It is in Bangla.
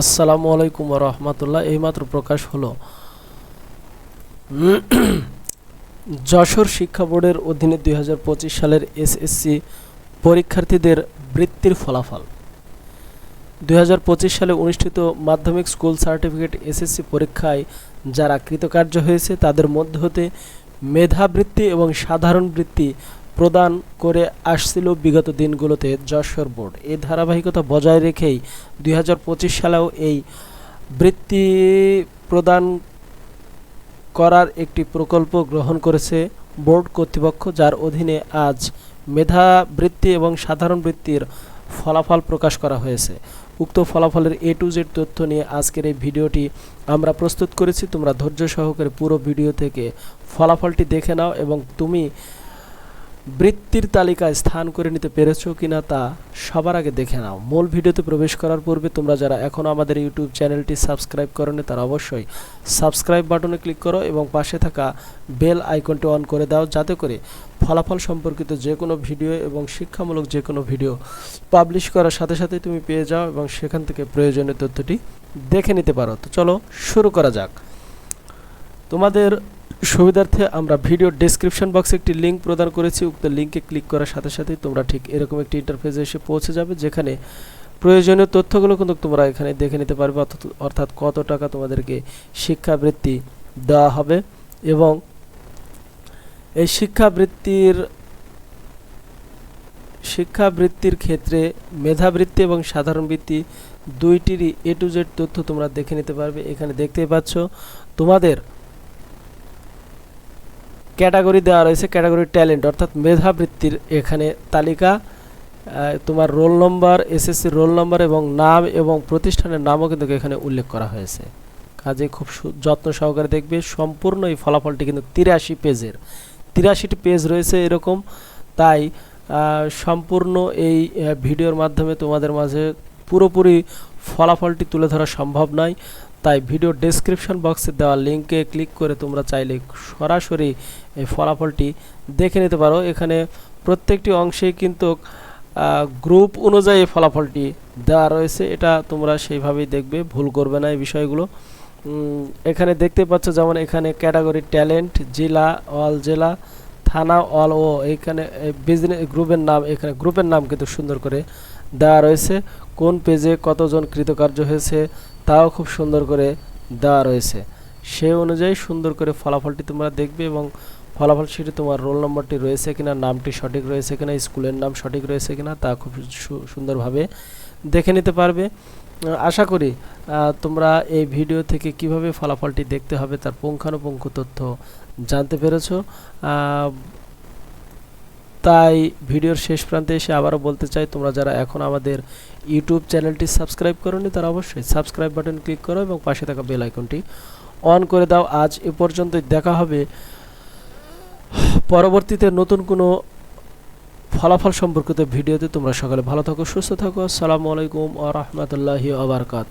আসসালামু আলাইকুম রহমতুল্লাহ। এইমাত্র প্রকাশ হলো যশোর শিক্ষা বোর্ডের অধীনে দুই সালের এসএসসি পরীক্ষার্থীদের বৃত্তির ফলাফল। দুই হাজার পঁচিশ সালে অনুষ্ঠিত মাধ্যমিক স্কুল সার্টিফিকেট এসএসসি পরীক্ষায় যারা কৃতকার্য হয়েছে, তাদের মধ্যে হতে মেধাবৃত্তি এবং সাধারণ বৃত্তি প্রদান করে আসছিল বিগত দিনগুলোতে যশোর বোর্ড। এই ধারাবাহিকতা বজায় রেখেই দুই হাজার পঁচিশ সালেও এই বৃত্তি প্রদান করার একটি প্রকল্প গ্রহণ করেছে বোর্ড কর্তৃপক্ষ, যার অধীনে আজ মেধাবৃত্তি এবং সাধারণ বৃত্তির ফলাফল প্রকাশ করা হয়েছে। উক্ত ফলাফলের এ টু জেড তথ্য নিয়ে আজকের এই ভিডিওটি আমরা প্রস্তুত করেছি। তোমরা ধৈর্য সহকারে পুরো ভিডিও থেকে ফলাফলটি দেখে নাও এবং তুমি বৃত্তির তালিকায় স্থান করে নিতে পেরেছ কিনা তা সবার আগে দেখে নাও। মূল ভিডিওতে প্রবেশ করার পূর্বে তোমরা যারা এখনও আমাদের ইউটিউব চ্যানেলটি সাবস্ক্রাইব করনি, তারা অবশ্যই সাবস্ক্রাইব বাটনে ক্লিক করো এবং পাশে থাকা বেল আইকনটি অন করে দাও যাতে করে ফলাফল সম্পর্কিত যে কোনো ভিডিও এবং শিক্ষামূলক যে কোনো ভিডিও পাবলিশ করার সাথে সাথে তুমি পেয়ে যাও এবং সেখান থেকে প্রয়োজনীয় তথ্যটি দেখে নিতে পারো। তো চলো শুরু করা যাক। তোমাদের সুবিধার্থে আমরা ভিডিও ডেসক্রিপশন বক্সে একটি লিঙ্ক প্রদান করেছি, উক্ত লিঙ্কে ক্লিক করার সাথে সাথে তোমরা ঠিক এরকম একটি ইন্টারফেসে এসে পৌঁছে যাবে, যেখানে প্রয়োজনীয় তথ্যগুলো কিন্তু তোমরা এখানে দেখে নিতে পারবে, অর্থাৎ কত টাকা তোমাদেরকে শিক্ষাবৃত্তি দেওয়া হবে এবং এই শিক্ষাবৃত্তির শিক্ষাবৃত্তির ক্ষেত্রে মেধাবৃত্তি এবং সাধারণ বৃত্তি দুইটিরই এ টু জেড তথ্য তোমরা দেখে নিতে পারবে। এখানে দেখতেই পাচ্ছ, তোমাদের ক্যাটাগরি দেওয়া রয়েছে, ক্যাটাগরি ট্যালেন্ট, অর্থাৎ মেধাবৃত্তির এখানে তালিকা। তোমার roll number, SSC roll number এবং নাম এবং প্রতিষ্ঠানের নামও কিন্তু এখানে উল্লেখ করা হয়েছে। কাজে খুব যত্ন সহকারে দেখবে সম্পূর্ণ এই ফলাফলটি কিন্তু তিরাশি পেজের। তিরাশিটি পেজ রয়েছে এরকম। তাই সম্পূর্ণ এই ভিডিওর মাধ্যমে তোমাদের মাঝে পুরোপুরি ফলাফলটি তুলে ধরা সম্ভব নয়। তাই ভিডিও ডেসক্রিপশন বক্সে দেওয়া লিঙ্কে ক্লিক করে তোমরা চাইলে সরাসরি এই ফলাফলটি দেখে নিতে পারো। এখানে প্রত্যেকটি অংশেই কিন্তু গ্রুপ অনুযায়ী ফলাফলটি দেওয়া রয়েছে। এটা তোমরা সেইভাবেই দেখবে, ভুল করবে না এই বিষয়গুলো। এখানে দেখতে পাচ্ছ যেমন এখানে ক্যাটাগরি ট্যালেন্ট জেলা অল জেলা, থানা অল ও। এখানে বিজনেস গ্রুপের নাম, এখানে গ্রুপের নাম কিন্তু সুন্দর করে দেওয়া রয়েছে। কোন পেজে কতজন কৃতকার্য হয়েছে তাও খুব সুন্দর করে দেওয়া রয়েছে। সেই অনুযায়ী সুন্দর করে ফলাফলটি তোমরা দেখবে এবং ফলাফল শিটে তোমার রোল নম্বরটি রয়েছে কিনা, নামটি সঠিক রয়েছে কিনা, স্কুলের নাম সঠিক রয়েছে কিনা তা খুব সুন্দরভাবে দেখে নিতে পারবে। আশা করি তোমরা এই ভিডিও থেকে কীভাবে ফলাফলটি দেখতে হবে তার পুঙ্খানুপুঙ্খ তথ্য জানতে পেরেছ। তাই ভিডিওর শেষ প্রান্তে এসে আবারও বলতে চাই, তোমরা যারা এখন আমাদের ইউটিউব চ্যানেলটি সাবস্ক্রাইব করোনি তারা অবশ্যই সাবস্ক্রাইব বাটন ক্লিক করো এবং পাশে থাকা বেল আইকনটি অন করে দাও। আজ এ পর্যন্তই দেখা হবে পরবর্তীতে নতুন কোনো ফলাফল সম্পর্কিত ভিডিওতে। তোমরা সকালে ভালো থাকো, সুস্থ থাকো। আসসালামু আলাইকুম আ রহমতুল্লাহি আবরকাত